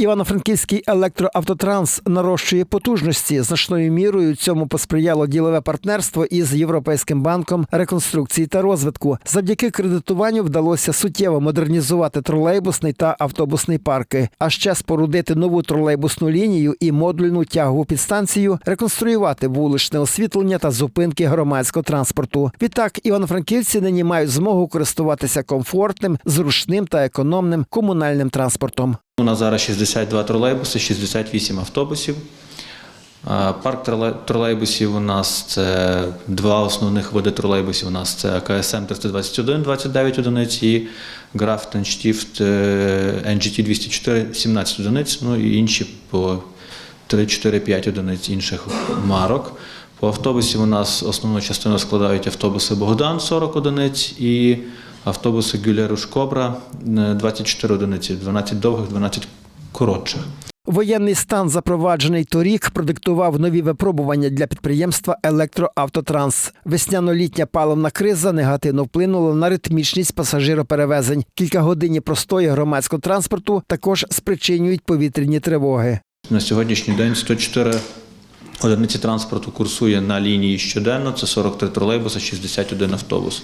Івано-Франківський електроавтотранс нарощує потужності. Значною мірою цьому посприяло ділове партнерство із Європейським банком реконструкції та розвитку. Завдяки кредитуванню вдалося суттєво модернізувати тролейбусний та автобусний парки, а ще спорудити нову тролейбусну лінію і модульну тягову підстанцію, реконструювати вуличне освітлення та зупинки громадського транспорту. Відтак івано-франківці нині мають змогу користуватися комфортним, зручним та економним комунальним транспортом. У нас зараз 62 тролейбуси, 68 автобусів. Парк тролейбусів у нас це два основних види тролейбусів. У нас це АКСМ 321, 29 одиниць і Графтенштіфт NGT 204, 17 одиниць, ну і інші по 3-4-5 одиниць інших марок. По автобусі у нас основну частину складають автобуси Богдан 40 одиниць і автобуси Гюлеруш Кобра е, 24 одиниці, 12 довгих, 12 коротших. Воєнний стан, запроваджений торік, продиктував нові випробування для підприємства Електроавтотранс. Весняно-літня паливна криза негативно вплинула на ритмічність пасажироперевезень. Кількагодинні простої громадського транспорту також спричинюють повітряні тривоги. На сьогоднішній день 104 одиниці транспорту курсує на лінії щоденно, це 43 тролейбуси, 61 автобус.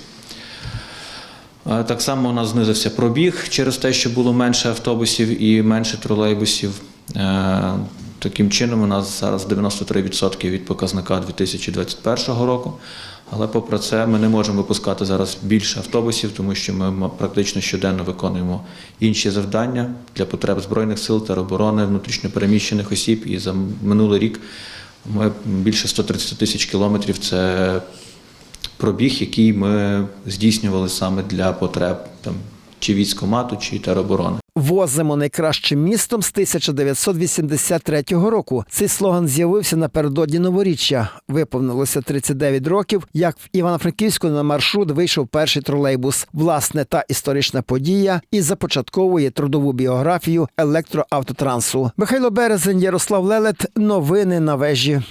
Так само у нас знизився пробіг через те, що було менше автобусів і менше тролейбусів. Е, Таким чином, у нас зараз 93% від показника 2021 року. Але попри це, ми не можемо випускати зараз більше автобусів, тому що ми практично щоденно виконуємо інші завдання для потреб Збройних сил та оборони внутрішньопереміщених осіб. І за минулий рік ми більше 130 тисяч кілометрів це пробіг, який ми здійснювали саме для потреб там, чи військомату, чи тероборони. Возимо найкращим містом з 1983 року. Цей слоган з'явився напередодні новоріччя. Виповнилося 39 років. Як в Івано-Франківську на маршрут вийшов перший тролейбус. Власне, та історична подія і започатковує трудову біографію електроавтотрансу. Михайло Березень, Ярослав Лелет. Новини на вежі.